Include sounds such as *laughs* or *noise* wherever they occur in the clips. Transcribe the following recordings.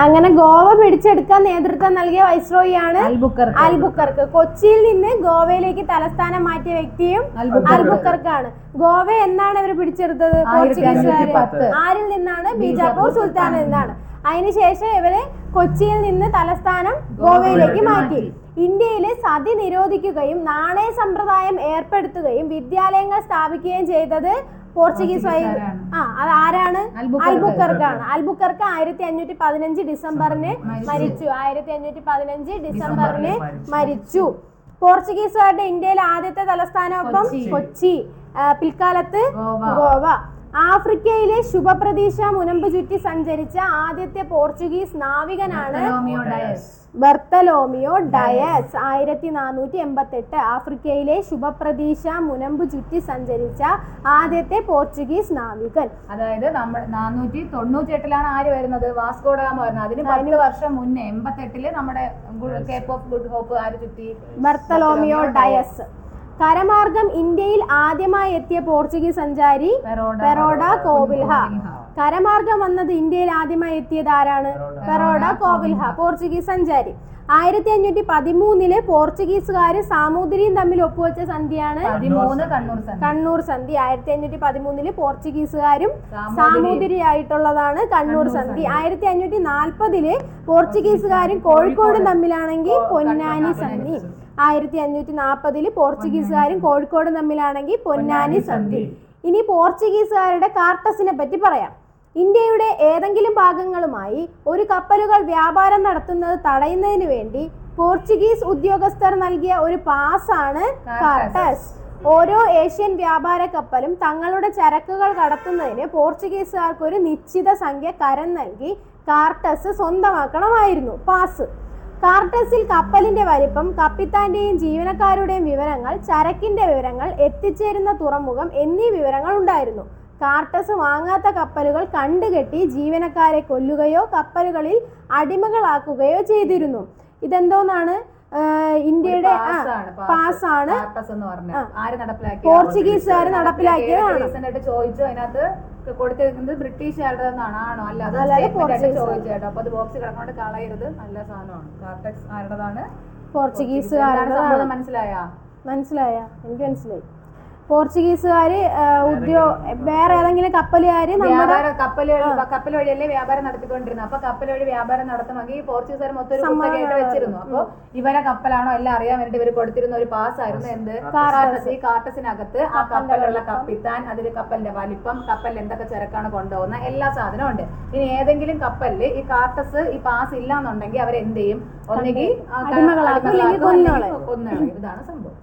അങ്ങനെ ഗോവ പിടിച്ചെടുക്കാൻ നേതൃത്വം നൽകിയ വൈസ്രോയിയാണ് അൽബുക്കർക്ക് അൽബുക്കർക്ക്. കൊച്ചിയിൽ നിന്ന് ഗോവയിലേക്ക് തലസ്ഥാനം മാറ്റിയ വ്യക്തിയും അൽബുക്കർക്ക്. അൽബുക്കർക്കാണ്. ഗോവ എന്നാണ് ഇവർ പിടിച്ചെടുത്തത്? പോർച്ചുഗീസുകാർ ആരിൽ നിന്നാണ്? ബീജാപ്പൂർ സുൽത്താനിൽ നിന്നാണ്. അതിനുശേഷം ഇവർ കൊച്ചിയിൽ നിന്ന് തലസ്ഥാനം ഗോവയിലേക്ക് മാറ്റി. ഇന്ത്യയിലെ സതി നിരോധിക്കുകയും നാണയ സമ്പ്രദായം ഏർപ്പെടുത്തുകയും വിദ്യാലയങ്ങൾ സ്ഥാപിക്കുകയും ചെയ്തത് പോർച്ചുഗീസ് ആ അത് ആരാണ്? അൽബുക്കർക്ക്. അൽബുക്കർക്കാണ്. അൽബുക്കർക്ക് ആയിരത്തി അഞ്ഞൂറ്റി പതിനഞ്ച് ഡിസംബറിന് മരിച്ചു. ആയിരത്തി അഞ്ഞൂറ്റി പതിനഞ്ച് ഡിസംബറിന് മരിച്ചു. പോർച്ചുഗീസുകാരുടെ ഇന്ത്യയിലെ ആദ്യത്തെ തലസ്ഥാനം ഒപ്പം കൊച്ചി. പിൽക്കാലത്ത് ഗോവ. ആഫ്രിക്കയിലെ ശുഭപ്രതീക്ഷ മുനമ്പ് ചുറ്റി സഞ്ചരിച്ച ആദ്യത്തെ പോർച്ചുഗീസ് നാവികനാണ് ബർത്തലോമിയോ ഡയസ്. ആയിരത്തി നാനൂറ്റി എൺപത്തി എട്ട് ആഫ്രിക്കയിലെ ശുഭപ്രതീക്ഷ മുനമ്പ് ചുറ്റി സഞ്ചരിച്ച ആദ്യത്തെ പോർച്ചുഗീസ് നാവികൻ. അതായത് നമ്മൾ നാനൂറ്റി തൊണ്ണൂറ്റി എട്ടിലാണ് ആര് വരുന്നത്? വാസ്കോഡഗാമ വരുന്നത്. അതിന് പതിനു വർഷം മുന്നേ എൺപത്തെട്ടിൽ നമ്മുടെ കേപ്പ് ഓഫ് ഗുഡ് ഹോപ്പ് ആര് ചുറ്റി? Bartolomeu Dias. കരമാർഗം ഇന്ത്യയിൽ ആദ്യമായി എത്തിയ പോർച്ചുഗീസ് സഞ്ചാരി പെറോഡ. കോവിൽഹ. കരമാർഗം വന്നത് ഇന്ത്യയിൽ ആദ്യമായി എത്തിയത് ആരാണ്? പെറോഡ. കോവിൽഹ പോർച്ചുഗീസ് സഞ്ചാരി. ആയിരത്തി അഞ്ഞൂറ്റി പതിമൂന്നിൽ പോർച്ചുഗീസുകാര് സാമൂതിരിയും തമ്മിൽ ഒപ്പുവെച്ച സന്ധിയാണ് കണ്ണൂർ സന്ധി. ആയിരത്തി അഞ്ഞൂറ്റി പതിമൂന്നിൽ പോർച്ചുഗീസുകാരും. സാമൂതിരി ആയിട്ടുള്ളതാണ് കണ്ണൂർ സന്ധി. ആയിരത്തി അഞ്ഞൂറ്റി നാൽപ്പതിൽ പോർച്ചുഗീസുകാരും കോഴിക്കോടും തമ്മിലാണെങ്കിൽ പൊന്നാനി സന്ധി. ആയിരത്തി അഞ്ഞൂറ്റി നാൽപ്പതിൽ പോർച്ചുഗീസുകാരും കോഴിക്കോടും തമ്മിലാണെങ്കിൽ പൊന്നാനി സന്ധി. ഇനി പോർച്ചുഗീസുകാരുടെ കാർട്ടസിനെ പറ്റി പറയാം. ഇന്ത്യയുടെ ഏതെങ്കിലും ഭാഗങ്ങളുമായി ഒരു കപ്പലുകൾ വ്യാപാരം നടത്തുന്നത് തടയുന്നതിന് വേണ്ടി പോർച്ചുഗീസ് ഉദ്യോഗസ്ഥർ നൽകിയ ഒരു പാസാണ് കാർട്ടസ്. ഓരോ ഏഷ്യൻ വ്യാപാര കപ്പലും തങ്ങളുടെ ചരക്കുകൾ കടത്തുന്നതിന് പോർച്ചുഗീസുകാർക്ക് ഒരു നിശ്ചിത സംഖ്യ കരം നൽകി കാർട്ടസ് സ്വന്തമാക്കണമായിരുന്നു പാസ്. കാർട്ടസിൽ കപ്പലിന്റെ വലിപ്പം കപ്പിത്താന്റെയും ജീവനക്കാരുടെയും വിവരങ്ങൾ ചരക്കിന്റെ വിവരങ്ങൾ എത്തിച്ചേരുന്ന തുറമുഖം എന്നീ വിവരങ്ങൾ ഉണ്ടായിരുന്നു. കാർട്ടസ് വാങ്ങാത്ത കപ്പലുകൾ കണ്ടുകെട്ടി ജീവനക്കാരെ കൊല്ലുകയോ കപ്പലുകളിൽ അടിമകളാക്കുകയോ ചെയ്തിരുന്നു. ഇതെന്തോന്നാണ്? ഇന്ത്യയുടെ പാസ് പാസ്സാണ് പോർച്ചുഗീസുകാർ നടപ്പിലാക്കിയതാണ്. ചോദിച്ചു അതിനകത്ത് കൊടുത്തിരിക്കുന്നത് ബ്രിട്ടീഷുകാരുടെ നിന്നാണ് ആണോ? അല്ല അത് ചോദിച്ചേട്ടോ പോർച്ചുഗീസ്. ചോദിച്ചു കേട്ടോ. അപ്പൊ അത് ബോക്സ് കിടക്കൊണ്ട് കളയരുത്. നല്ല സാധനമാണ്. കാർട്ടക്സ് ആരുടേതാണ്? പോർച്ചുഗീസ് മനസ്സിലായാ? മനസ്സിലായ? എനിക്ക് മനസ്സിലായി. പോർച്ചുഗീസുകാര് ഉദ്യോഗ ഉദ്യോ വേറെ ഏതെങ്കിലും കപ്പലുകാര് നമ്മുടെ കപ്പൽ വഴി കപ്പൽ വഴിയല്ലേ വ്യാപാരം നടത്തിക്കൊണ്ടിരുന്നത് അപ്പൊ കപ്പൽ വഴി വ്യാപാരം നടത്തണമെങ്കിൽ പോർച്ചുഗീസുകാർ മൊത്തം ഒരു കുത്തകയായിട്ട് വെച്ചിരുന്നു. അപ്പൊ ഇവരെ കപ്പലാണോ എല്ലാം അറിയാൻ വേണ്ടി ഇവർ കൊടുത്തിരുന്ന ഒരു പാസ് ആയിരുന്നു. എന്ത്? കാർട്ടസ്. ഈ കാർട്ടസിനകത്ത് ആ കപ്പലുള്ള കപ്പിത്താൻ അതിൽ കപ്പലിന്റെ വലിപ്പം കപ്പലിൽ എന്തൊക്കെ ചരക്കാണ് കൊണ്ടുപോകുന്ന എല്ലാ സാധനവും ഉണ്ട്. ഇനി ഏതെങ്കിലും കപ്പലിൽ ഈ കാർട്ടസ് ഈ പാസ് ഇല്ലാന്നുണ്ടെങ്കിൽ അവർ എന്ത് ചെയ്യും കൊന്നുകളയും. കൊന്നുകളയും. ഇതാണ് സംഭവം.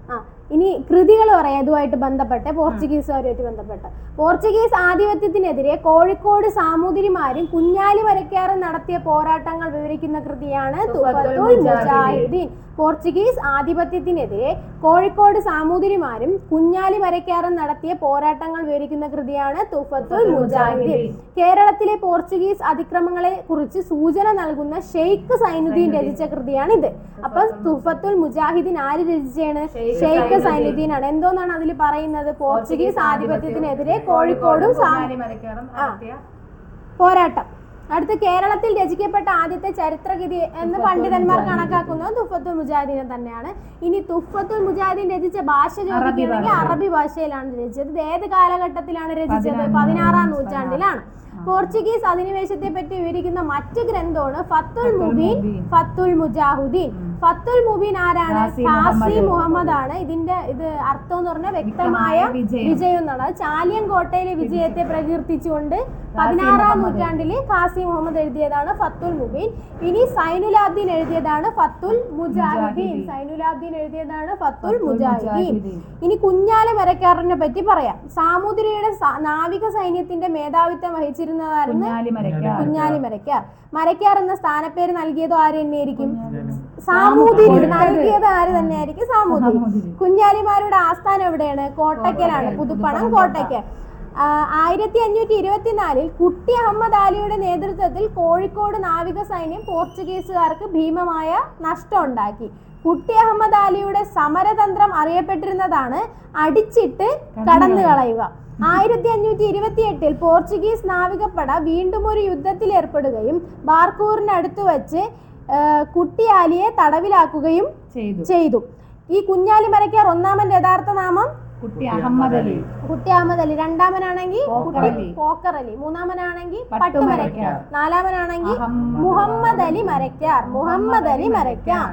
ഇനി കൃതികൾ പറയാം. ഇതുമായിട്ട് ബന്ധപ്പെട്ട് പോർച്ചുഗീസുകാരുമായിട്ട് ബന്ധപ്പെട്ട്. പോർച്ചുഗീസ് ആധിപത്യത്തിനെതിരെ കോഴിക്കോട് സാമൂതിരിമാരും കുഞ്ഞാലി വരയ്ക്കാറും നടത്തിയ പോരാട്ടങ്ങൾ വിവരിക്കുന്ന കൃതിയാണ് തുഫത്തുൽ മുജാഹിദീൻ. പോർച്ചുഗീസ് ആധിപത്യത്തിനെതിരെ കോഴിക്കോട് സാമൂതിരിമാരും കുഞ്ഞാലി വരയ്ക്കാറും നടത്തിയ പോരാട്ടങ്ങൾ വിവരിക്കുന്ന കൃതിയാണ് തുഫത്തുൽ മുജാഹിദീൻ. കേരളത്തിലെ പോർച്ചുഗീസ് അതിക്രമങ്ങളെ കുറിച്ച് സൂചന നൽകുന്ന ഷെയ്ഖ് സൈനുദ്ദീൻ രചിച്ച കൃതിയാണ് ഇത് അപ്പൊ തുഫത്തുൽ മുജാഹിദീൻ. ആര് രചിച്ചാണ്? ഷെയ്ഖ് സൈനുദ്ദീൻ. ആണ് എന്തോന്നാണ് അതിൽ പറയുന്നത്? പോർച്ചുഗീസ് ആധിപത്യത്തിനെതിരെ കോഴിക്കോടും പോരാട്ടം. അടുത്ത് കേരളത്തിൽ രചിക്കപ്പെട്ട ആദ്യത്തെ ചരിത്രഗതി എന്ന് പണ്ഡിതന്മാർ കണക്കാക്കുന്നത് തുഫത്തുൽ മുജാഹിദീനെ തന്നെയാണ്. ഇനി തുഫത്തുൽ മുജാഹിദീൻ രചിച്ച ഭാഷ ചോദിക്കുകയാണെങ്കിൽ അറബി ഭാഷയിലാണ് രചിച്ചത്. ഇത് ഏത് കാലഘട്ടത്തിലാണ് രചിച്ചത്? പതിനാറാം നൂറ്റാണ്ടിലാണ്. പോർച്ചുഗീസ് അധിനിവേശത്തെ പറ്റി വിവരിക്കുന്ന മറ്റ് ഗ്രന്ഥമാണ് ഫത്തുൽ മുബീൻ ഫത്തുൽ മുജാഹുദ്ദീൻ ഫത്തുൽ മുബീൻ ആരാണ്? ഖാസി ഖാസി മുഹമ്മദ് ആണ്. ഇതിന്റെ ഇത് അർത്ഥം എന്ന് പറഞ്ഞാൽ വ്യക്തമായ വിജയം. എന്നാണ്. ചാലിയൻ കോട്ടയിലെ വിജയത്തെ പ്രകീർത്തിച്ചുകൊണ്ട് പതിനാറാം നൂറ്റാണ്ടിൽ ഖാസി മുഹമ്മദ് എഴുതിയതാണ് ഫത്തുൽ മുബീൻ. ഇനി സൈനുലാബ്ദീൻ എഴുതിയതാണ് ഫത്തുൽ മുജാഹിദ്ദീൻ സൈനുലാബ്ദീൻ എഴുതിയതാണ് ഫത്തുൽ മുജാഹിദ്ദീൻ ഇനി കുഞ്ഞാല മരക്കാരനെ പറ്റി പറയാം. സാമൂതിരിയുടെ നാവിക സൈന്യത്തിന്റെ മേധാവിത്വം വഹിച്ചിരുന്നതായിരുന്നു കുഞ്ഞാലി മരക്കാർ. കുഞ്ഞാലി മരക്കാർ. മരക്കാർ എന്ന സ്ഥാനപ്പേര് നൽകിയതോ ആര് തന്നെയായിരിക്കും? സാമൂതിരി നൽകിയത് ആര് തന്നെയായിരിക്കും സാമൂതിരി. കുഞ്ഞാലിമാരുടെ ആസ്ഥാനം എവിടെയാണ്? കോട്ടയ്ക്കലാണ് പുതുപ്പണം കോട്ടയ്ക്കൽ ആയിരത്തി അഞ്ഞൂറ്റി ഇരുപത്തിനാലിൽ കുട്ടി അഹമ്മദ് ആലിയുടെ നേതൃത്വത്തിൽ കോഴിക്കോട് നാവിക സൈന്യം പോർച്ചുഗീസുകാർക്ക് ഭീമമായ നഷ്ടം ഉണ്ടാക്കി കുട്ടി അഹമ്മദ് ആലിയുടെ സമരതന്ത്രം അറിയപ്പെട്ടിരുന്നതാണ് അടിച്ചിട്ട് കടന്നു കളയുക. ആയിരത്തി അഞ്ഞൂറ്റി ഇരുപത്തി എട്ടിൽ പോർച്ചുഗീസ് നാവികപ്പട വീണ്ടും ഒരു യുദ്ധത്തിൽ ഏർപ്പെടുകയും ബാർക്കൂറിനടുത്ത് വച്ച് കുട്ടിയാലിയെ തടവിലാക്കുകയും ചെയ്തു. ഈ കുഞ്ഞാലി മരക്കാർ ഒന്നാമന്റെ യഥാർത്ഥ നാമം കുട്ടി അഹമ്മദ് അലി. കുട്ടി അഹമ്മദ് അലി. രണ്ടാമനാണെങ്കിൽ. പോക്കർ അലി. മൂന്നാമനാണെങ്കിൽ. പട്ടുമരയ്ക്കാർ. നാലാമനാണെങ്കിൽ മുഹമ്മദ് അലി. മരക്കാർ മുഹമ്മദ് അലി മരക്കാർ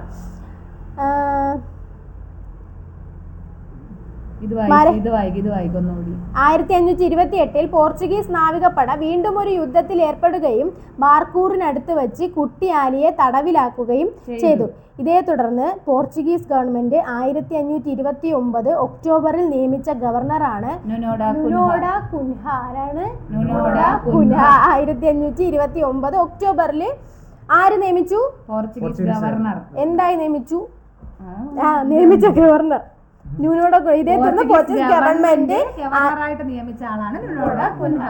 ആ, ഇത് വായിക്കും ഇത് വായിക്കും ഇത് വായിക്കും ഒന്നുകൂടി ആയിരത്തി അഞ്ഞൂറ്റി ഇരുപത്തി എട്ടിൽ പോർച്ചുഗീസ് നാവികപ്പട വീണ്ടും ഒരു യുദ്ധത്തിൽ ഏർപ്പെടുകയും ബാർക്കൂറിനടുത്ത് വെച്ച് കുട്ടിയാലിയെ തടവിലാക്കുകയും ചെയ്തു. ഇതേ തുടർന്ന് പോർച്ചുഗീസ് ഗവൺമെന്റ് ആയിരത്തി അഞ്ഞൂറ്റി ഇരുപത്തി ഒമ്പത് ഒക്ടോബറിൽ നിയമിച്ച ഗവർണറാണ് നുനോഡ കുൻഹ. ആരാണ്? കുൻഹ ആയിരത്തി അഞ്ഞൂറ്റി ഇരുപത്തി ഒമ്പത് ഒക്ടോബറിൽ ആര് നിയമിച്ചു? Portuguese governor. എന്തായി നിയമിച്ചു? നിയമിച്ച ഗവർണർ. ന്യൂനോட ഇതേ തുടർന്ന് പോർച്ചുഗീസ് ഗവൺമെന്റ് ഗവർണറായിട്ട് നിയമിച്ച ആളാണ് നുനോഡ കുൻഹ.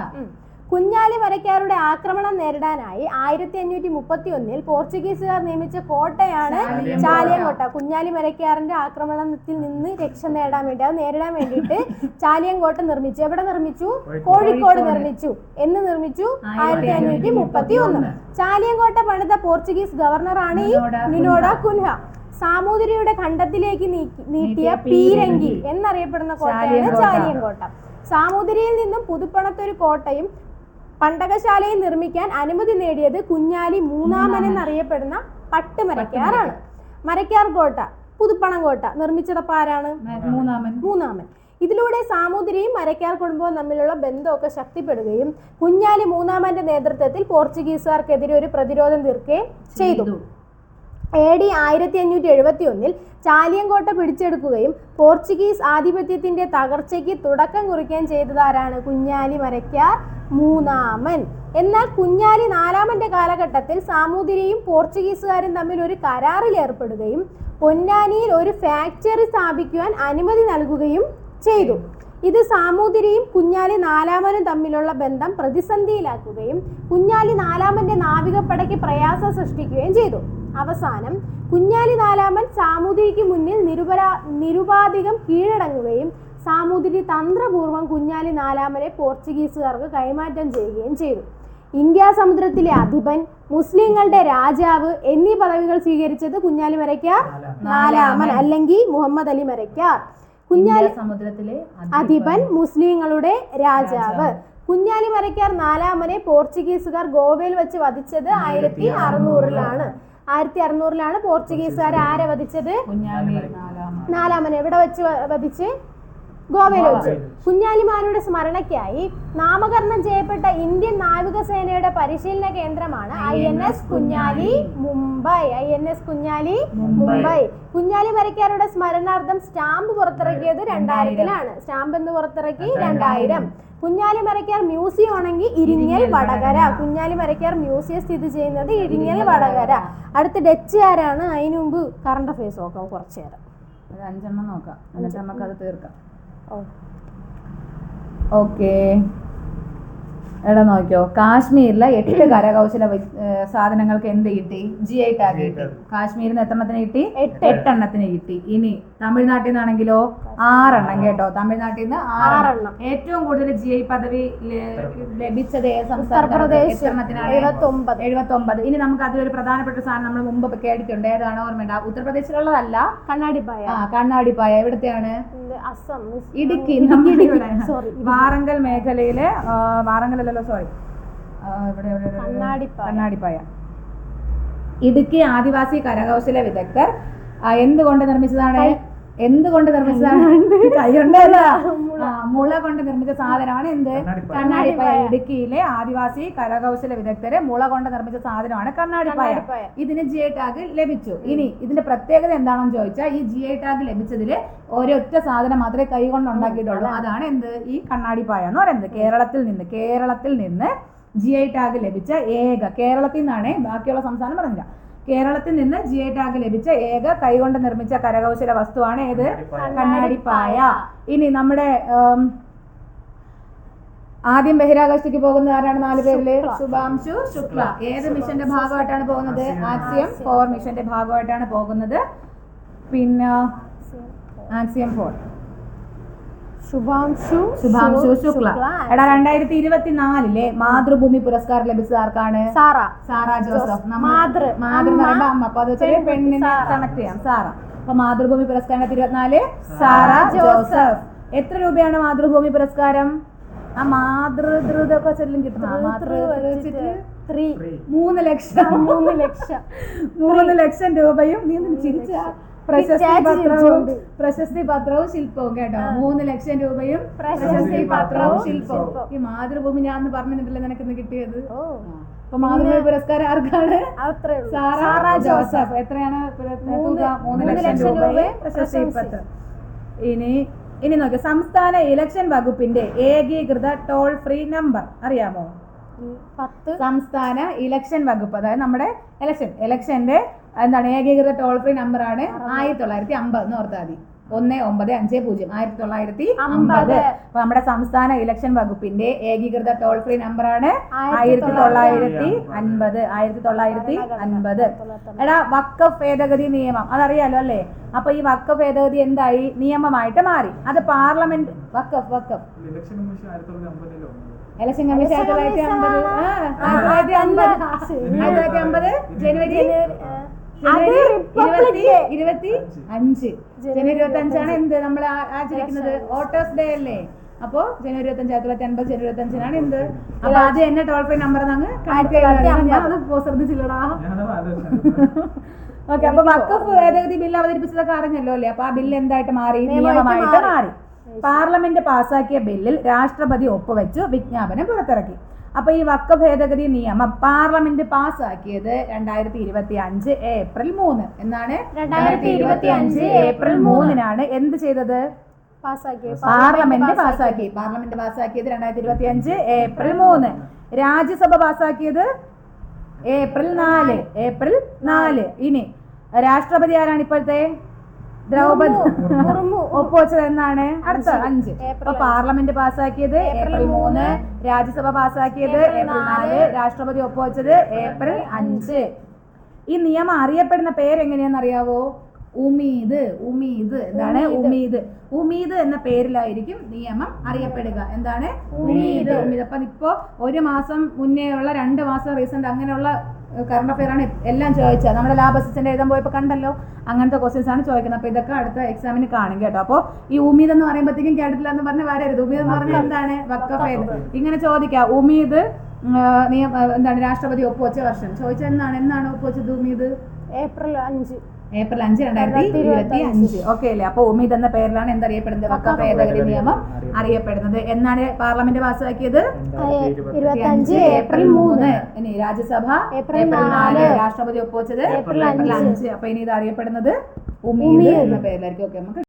കുഞ്ഞാലി മരക്കാരുടെ ആക്രമണം നേരിടാനായി ആയിരത്തി അഞ്ഞൂറ്റി മുപ്പത്തി ഒന്നിൽ പോർച്ചുഗീസുകാർ നിയമിച്ച കോട്ടയാണ് ചാലിയങ്കോട്ട കുഞ്ഞാലി വരയ്ക്കാറിന്റെ ആക്രമണത്തിൽ നിന്ന് രക്ഷ നേടാൻ വേണ്ടി അത് നേരിടാൻ വേണ്ടിയിട്ട് ചാലിയങ്കോട്ട നിർമ്മിച്ചു. എവിടെ നിർമ്മിച്ചു? കോഴിക്കോട്. നിർമ്മിച്ചു. എന്ന് നിർമ്മിച്ചു ആയിരത്തി അഞ്ഞൂറ്റി മുപ്പത്തി ഒന്ന് ചാലിയങ്കോട്ട പണിത പോർച്ചുഗീസ് ഗവർണറാണ് ഈ നിനോഡ കുൻഹ. സാമൂതിരിയുടെ ഖണ്ഡത്തിലേക്ക് നീട്ടിയ പീരങ്കി. എന്നറിയപ്പെടുന്ന കോട്ടയാണ് ചാലിയങ്കോട്ട സാമൂതിരിയിൽ നിന്നും പുതുപ്പണത്തൊരു കോട്ടയും പണ്ടകശാലയും നിർമ്മിക്കാൻ അനുമതി നേടിയത് കുഞ്ഞാലി മൂന്നാമൻ എന്നറിയപ്പെടുന്ന പട്ടുമരക്കാറാണ് മരക്കാർ കോട്ട പുതുപ്പണം കോട്ട നിർമ്മിച്ചതപ്പോ ആരാണ്? മൂന്നാമൻ. മൂന്നാമൻ. ഇതിലൂടെ സാമൂതിരിയും മരക്കാർ കുടുംബവും തമ്മിലുള്ള ബന്ധമൊക്കെ ശക്തിപ്പെടുകയും കുഞ്ഞാലി മൂന്നാമന്റെ നേതൃത്വത്തിൽ പോർച്ചുഗീസുകാർക്കെതിരെ ഒരു പ്രതിരോധം തീർക്കുകയും ചെയ്തു. എ ഡി ആയിരത്തി അഞ്ഞൂറ്റി എഴുപത്തി ഒന്നിൽ ചാലിയങ്കോട്ട പിടിച്ചെടുക്കുകയും പോർച്ചുഗീസ് ആധിപത്യത്തിന്റെ തകർച്ചയ്ക്ക് തുടക്കം കുറിക്കുകയും ചെയ്തതാരാണ് കുഞ്ഞാലി മരക്കാർ? മൂന്നാമൻ. എന്നാൽ കുഞ്ഞാലി നാലാമന്റെ കാലഘട്ടത്തിൽ സാമൂതിരിയും പോർച്ചുഗീസുകാരും തമ്മിൽ ഒരു കരാറിൽ ഏർപ്പെടുകയും പൊന്നാനിയിൽ ഒരു ഫാക്ടറി സ്ഥാപിക്കുവാൻ അനുമതി നൽകുകയും ചെയ്തു. ഇത് സാമൂതിരിയും കുഞ്ഞാലി നാലാമനും തമ്മിലുള്ള ബന്ധം പ്രതിസന്ധിയിലാക്കുകയും കുഞ്ഞാലി നാലാമന്റെ നാവികപ്പടയ്ക്ക് പ്രയാസം സൃഷ്ടിക്കുകയും ചെയ്തു. അവസാനം കുഞ്ഞാലി നാലാമൻ സാമൂതിരിക്ക് മുന്നിൽ നിരുപരാ നിരുപാധികം കീഴടങ്ങുകയും സാമൂതിരി തന്ത്രപൂർവം കുഞ്ഞാലി നാലാമനെ പോർച്ചുഗീസുകാർക്ക് കൈമാറ്റം ചെയ്യുകയും ചെയ്തു. ഇന്ത്യ സമുദ്രത്തിലെ അധിപൻ മുസ്ലിങ്ങളുടെ രാജാവ് എന്നീ പദവികൾ സ്വീകരിച്ചത് കുഞ്ഞാലി മരയ്ക്കാർ നാലാമൻ. അല്ലെങ്കിൽ മുഹമ്മദ് അലി മരയ്ക്കാർ കുഞ്ഞാലി സമുദ്രത്തിലെ അധിപൻ മുസ്ലിങ്ങളുടെ രാജാവ്. കുഞ്ഞാലി മരക്കാർ നാലാമനെ പോർച്ചുഗീസുകാർ ഗോവയിൽ വെച്ച് വധിച്ചത് ആയിരത്തി അറുന്നൂറിലാണ്. ആയിരത്തി അറുന്നൂറിലാണ് പോർച്ചുഗീസുകാർ ആരെ വധിച്ചത്? നാലാമനെ. എവിടെ വെച്ച് വധിച്ച്? ഗോവയിൽ വെച്ച്. കുഞ്ഞാലിമാരുടെ സ്മരണയ്ക്കായി നാമകരണം ചെയ്യപ്പെട്ട ഇന്ത്യൻ നാവികസേനയുടെ പരിശീലന കേന്ദ്രമാണ് I N S Kunjali Mumbai. I N S Kunjali Mumbai. Kunjali മരക്കാരുടെ സ്മരണാർത്ഥം സ്റ്റാമ്പ് പുറത്തിറക്കിയത് രണ്ടായിരത്തിലാണ്. സ്റ്റാമ്പ് എന്ന് പുറത്തിറക്കി രണ്ടായിരം. കുഞ്ഞാലി മരക്കാർ മ്യൂസിയം ആണെങ്കിൽ ഇരിങ്ങൽ വടകര. കുഞ്ഞാലി മരക്കാർ മ്യൂസിയം സ്ഥിതി ചെയ്യുന്നത് ഇരിങ്ങൽ വടകര. അടുത്ത ഡച്ചുകാരാണ് അതിനു മുമ്പ് കറണ്ട് അഫയേഴ്സ് നോക്കാം. കുറച്ചേരം അഞ്ചെണ്ണം നോക്കാം. എന്നിട്ട് നമുക്ക് അത് തീർക്കാം. ഓക്കെ. എടാ നോക്കിയോ. കാശ്മീരിലെ എട്ട് കരകൗശല സാധനങ്ങൾക്ക് എന്ത് കിട്ടി? ജി ഐ ടാഗ് കിട്ടി കാശ്മീരിൽ നിന്ന് എത്രണ്ണത്തിന് കിട്ടി? എട്ട്. എട്ടെണ്ണത്തിന് കിട്ടി. ഇനി തമിഴ്നാട്ടിൽ നിന്നാണെങ്കിലോ? ആറെണ്ണം കേട്ടോ. തമിഴ്നാട്ടിൽ നിന്ന് ആറെണ്ണം. ഏറ്റവും കൂടുതൽ ജി ഐ പദവി ലഭിച്ചത് എഴുപത്തൊമ്പത്. ഇനി നമുക്ക് അതിലൊരു പ്രധാനപ്പെട്ട സാധനം നമ്മൾ മുമ്പ് കേട്ടിട്ടുണ്ട്. ഏതാണ് ഓർമ്മയുണ്ട്? ഉത്തർപ്രദേശിലുള്ളതല്ല. കണ്ണാടിപ്പായ ആ കണ്ണാടിപ്പായ എവിടത്തെയാണ്? അസം ഇടുക്കി സോറി *laughs* *laughs* വാറങ്കൽ മേഖലയിലെ വാറങ്കലല്ലോ സോറി ഇവിടെ. കണ്ണാടിപ്പായ. ഇടുക്കി ആദിവാസി കരകൗശല വിദഗ്ധർ എന്തുകൊണ്ട് നിർമ്മിച്ചതാണ്? എന്തുകൊണ്ട് നിർമ്മിച്ചതാണ്? കൈകൊണ്ടല്ല. മുള കൊണ്ട് നിർമ്മിച്ച സാധനമാണ് എന്ത്? കണ്ണാടിപ്പായ. ഇടുക്കിയിലെ ആദിവാസി കരകൗശല വിദഗ്ധരെ മുള കൊണ്ട് നിർമ്മിച്ച സാധനമാണ് കണ്ണാടിപ്പായ. കണ്ണാടിപ്പായ. ഇതിന് ജി ഐ ടാഗ് ലഭിച്ചു. ഇനി ഇതിന്റെ പ്രത്യേകത എന്താണെന്ന് ചോദിച്ചാൽ ഈ ജി ഐ ടാഗ് ലഭിച്ചതിൽ ഒരൊറ്റ സാധനം മാത്രമേ കൈ കൊണ്ട് ഉണ്ടാക്കിയിട്ടുള്ളൂ. അതാണ് എന്ത്? ഈ കണ്ണാടിപ്പായ എന്ന് പറയുന്നത്. കേരളത്തിൽ നിന്ന് കേരളത്തിൽ നിന്ന് ജി ഐ ടാഗ് ലഭിച്ച ഏക കേരളത്തിൽ നിന്നാണ് ബാക്കിയുള്ള സംസ്ഥാനം പറഞ്ഞില്ല കേരളത്തിൽ നിന്ന് ജി ഐ ടാഗ് ലഭിച്ച ഏക കൈകൊണ്ട് നിർമ്മിച്ച കരകൗശല വസ്തുവാണ് ഏത്? കണ്ണാടിപ്പായ. ഇനി നമ്മുടെ ആദ്യം ബഹിരാകാശത്തേക്ക് പോകുന്ന ആരാണ് നാല് പേരിൽ? ശുഭാംശു ശുക്ല. ഏത് മിഷന്റെ ഭാഗമായിട്ടാണ് പോകുന്നത്? ആക്സിയം ഫോർ മിഷന്റെ ഭാഗമായിട്ടാണ് പോകുന്നത്. പിന്നെ ആക്സിയം ഫോർ. ശുഭാംശു ശുഭാംശു ശുക്ല. എടാ രണ്ടായിരത്തി ഇരുപത്തിനാലിലെ മാതൃഭൂമി പുരസ്കാരം ലഭിച്ചത് ആർക്കാണ്? സാറ. സാറ ജോസഫ്. മാതൃ. മാതൃ എന്ന് പറയുമ്പോ അമ്മ. അപ്പൊ അത് പെണ്ണിനെ കണക്ട് ചെയ്യാം. സാറ. അപ്പൊ മാതൃഭൂമി പുരസ്കാരം ഇരുപത്തിനാല് സാറ ജോസഫ്. എത്ര രൂപയാണ് മാതൃഭൂമി പുരസ്കാരം? ആ മാതൃദ്രുതൊക്കെ ചെല്ലും കിട്ടും. മാതൃ വെച്ചിട്ട് ത്രീ. മൂന്ന് ലക്ഷം. മൂന്ന് ലക്ഷം. മൂന്ന് ലക്ഷം രൂപയും നീ ചിരിച്ച പ്രശസ്തി പത്രവും പ്രശസ്തി പത്രവും ശില്പവും കേട്ടോ. മൂന്ന് ലക്ഷം രൂപയും പ്രശസ്തി പത്രവും ശില്പവും. ഈ മാതൃഭൂമി ഞാൻ പറഞ്ഞിട്ടില്ല നിനക്ക് ഇന്ന് കിട്ടിയത്. അപ്പൊ മാതൃഭൂമി പുരസ്കാരം ആർക്കാണ്? സാറ ജോസഫ്. എത്രയാണ്? മൂന്ന് ലക്ഷം രൂപയും പ്രശസ്തി പത്രം. ഇനി ഇനി നോക്കി. സംസ്ഥാന ഇലക്ഷൻ വകുപ്പിന്റെ ഏകീകൃത ടോൾ ഫ്രീ നമ്പർ അറിയാമോ? പത്ത്. സംസ്ഥാന ഇലക്ഷൻ വകുപ്പ്. അതായത് നമ്മുടെ ഇലക്ഷൻ ഇലക്ഷന്റെ എന്താണ്? ഏകീകൃത ടോൾ ഫ്രീ നമ്പർ ആണ് ആയിരത്തി തൊള്ളായിരത്തി അമ്പത് എന്ന് ഓർത്താൽ മതി. ഒന്ന് ഒമ്പത് അഞ്ച് പൂജ്യം. ആയിരത്തി തൊള്ളായിരത്തി അമ്പത്. അപ്പൊ നമ്മുടെ സംസ്ഥാന ഇലക്ഷൻ വകുപ്പിന്റെ ഏകീകൃത ടോൾ ഫ്രീ നമ്പർ ആണ് ആയിരത്തി തൊള്ളായിരത്തി അൻപത് ആയിരത്തി തൊള്ളായിരത്തി അൻപത് എടാ വക്ക ഭേദഗതി നിയമം. അതറിയാലോ അല്ലേ? അപ്പൊ ഈ വക്ക ഭേദഗതി എന്തായി? നിയമമായിട്ട് മാറി. അത് parliament Waqf Waqf. Election commission ആയിരത്തി തൊള്ളായിരത്തി അമ്പത് ആ, ആയിരത്തി തൊള്ളായിരത്തി അമ്പത് ജനുവരി ഇരുപത്തി അഞ്ച്. ജനുവരി ഇരുപത്തി അഞ്ചാണ് എന്ത് നമ്മൾ ആചരിക്കുന്നത്? ഓട്ടേഴ്സ് ഡേ അല്ലേ? അപ്പോ ജനുവരി ഇരുപത്തഞ്ച് ആയിരത്തി തൊള്ളായിരത്തി അൻപത് ജനുവരി ഇരുപത്തി അഞ്ചിനാണ് എന്ത് അപ്പൊ ആദ്യം എന്നെ ടോൾ ഫ്രീ നമ്പർ അങ്ങ് ശ്രദ്ധിച്ചില്ലടാ ഞാനത് ആലോചിച്ചു ഓക്കെ അപ്പൊ വക്കഫ് ഭേദഗതി ബില്ല് അവതരിപ്പിച്ചതൊക്കെ അറിഞ്ഞല്ലോ അല്ലേ? അപ്പൊ ആ ബില്ല് എന്തായിട്ട് മാറി? നിയമമായിട്ട് മാറി. പാർലമെന്റ് പാസാക്കിയ ബില്ലിൽ രാഷ്ട്രപതി ഒപ്പുവെച്ചു വിജ്ഞാപനം പുറത്തിറക്കി. അപ്പൊ ഈ വക്ക ഭേദഗതി നിയമം പാർലമെന്റ് പാസ്സാക്കിയത് രണ്ടായിരത്തി ഇരുപത്തി അഞ്ച് ഏപ്രിൽ മൂന്ന്. എന്നാണ്? രണ്ടായിരത്തി ഇരുപത്തി അഞ്ച് ഏപ്രിൽ മൂന്നിനാണ് എന്ത് ചെയ്തത്? പാർലമെന്റ് പാസ്സാക്കി. പാർലമെന്റ് പാസ്സാക്കിയത് രണ്ടായിരത്തി ഇരുപത്തി അഞ്ച് ഏപ്രിൽ മൂന്ന്. രാജ്യസഭ പാസ്സാക്കിയത് ഏപ്രിൽ നാല്. ഏപ്രിൽ നാല്. ഇനി രാഷ്ട്രപതി ആരാണ് ഇപ്പോഴത്തെ? ദ്രൗപദി മുർമു ഒപ്പുവെച്ചത് എന്നാണ് അടുത്ത അഞ്ച്. അപ്പൊ പാർലമെന്റ് പാസ്സാക്കിയത് ഏപ്രിൽ മൂന്ന്. രാജ്യസഭ പാസ്സാക്കിയത് ഏപ്രിൽ നാല്. രാഷ്ട്രപതി ഒപ്പുവെച്ചത് ഏപ്രിൽ അഞ്ച്. ഈ നിയമം അറിയപ്പെടുന്ന പേരെങ്ങനെയാന്ന് അറിയാവോ ഉമീദ് ഉമീദ് എന്താണ്? ഉമീദ്. ഉമീദ്. എന്ന പേരിലായിരിക്കും നിയമം അറിയപ്പെടുക. എന്താണ്? ഉമീദ്. ഉമീദ്. അപ്പൊ ഇപ്പോ ഒരു മാസം മുന്നേ ഉള്ള രണ്ട് മാസം റീസെന്റ് അങ്ങനെയുള്ള കറണ്ട് അഫെയർ ആണ് എല്ലാം ചോദിച്ചത്. നമ്മുടെ ലാബ് അസിസ്റ്റന്റ് എഴുതാൻ പോയപ്പോൾ കണ്ടല്ലോ? അങ്ങനത്തെ ക്വസ്റ്റ്യൻസ് ആണ് ചോദിക്കുന്നത്. അപ്പൊ ഇതൊക്കെ അടുത്ത എക്സാമിന് കാണും കേട്ടോ. അപ്പോൾ ഈ ഉമീദ് എന്ന് പറയുമ്പോഴത്തേക്കും കേട്ടിട്ടില്ല എന്ന് പറഞ്ഞ് വരരുത്. ഉമീദ് എന്ന് പറഞ്ഞാൽ എന്താണ്? വക്കഫേദ് ഇങ്ങനെ ചോദിക്കാം. ഉമീദ് നിയമ എന്താണ്? രാഷ്ട്രപതി ഒപ്പുവെച്ച വർഷം. ചോദിച്ചത് എന്നാണ് എന്നാണ് ഒപ്പുവെച്ചത് ഉമീദ്? ഏപ്രിൽ അഞ്ച്. ഏപ്രിൽ അഞ്ച് രണ്ടായിരത്തി ഇരുപത്തി അഞ്ച്. ഓക്കെ അല്ലേ? അപ്പൊ ഉമീദ് എന്ന പേരിലാണ് എന്തറിയപ്പെടുന്നത് വക്ക ഭേദഗതി നിയമം അറിയപ്പെടുന്നത്. എന്നാണ് പാർലമെന്റ് പാസ്സാക്കിയത്? ഏപ്രിൽ മൂന്ന്. ഇനി രാജ്യസഭ ഏപ്രിൽ ഏപ്രിൽ നാല്. രാഷ്ട്രപതി ഒപ്പുവെച്ചത് ഏപ്രിൽ അഞ്ച്. അപ്പൊ ഇനി ഇത് അറിയപ്പെടുന്നത് ഉമീദ് എന്ന പേരിലായിരിക്കും. ഓക്കെ നമുക്ക്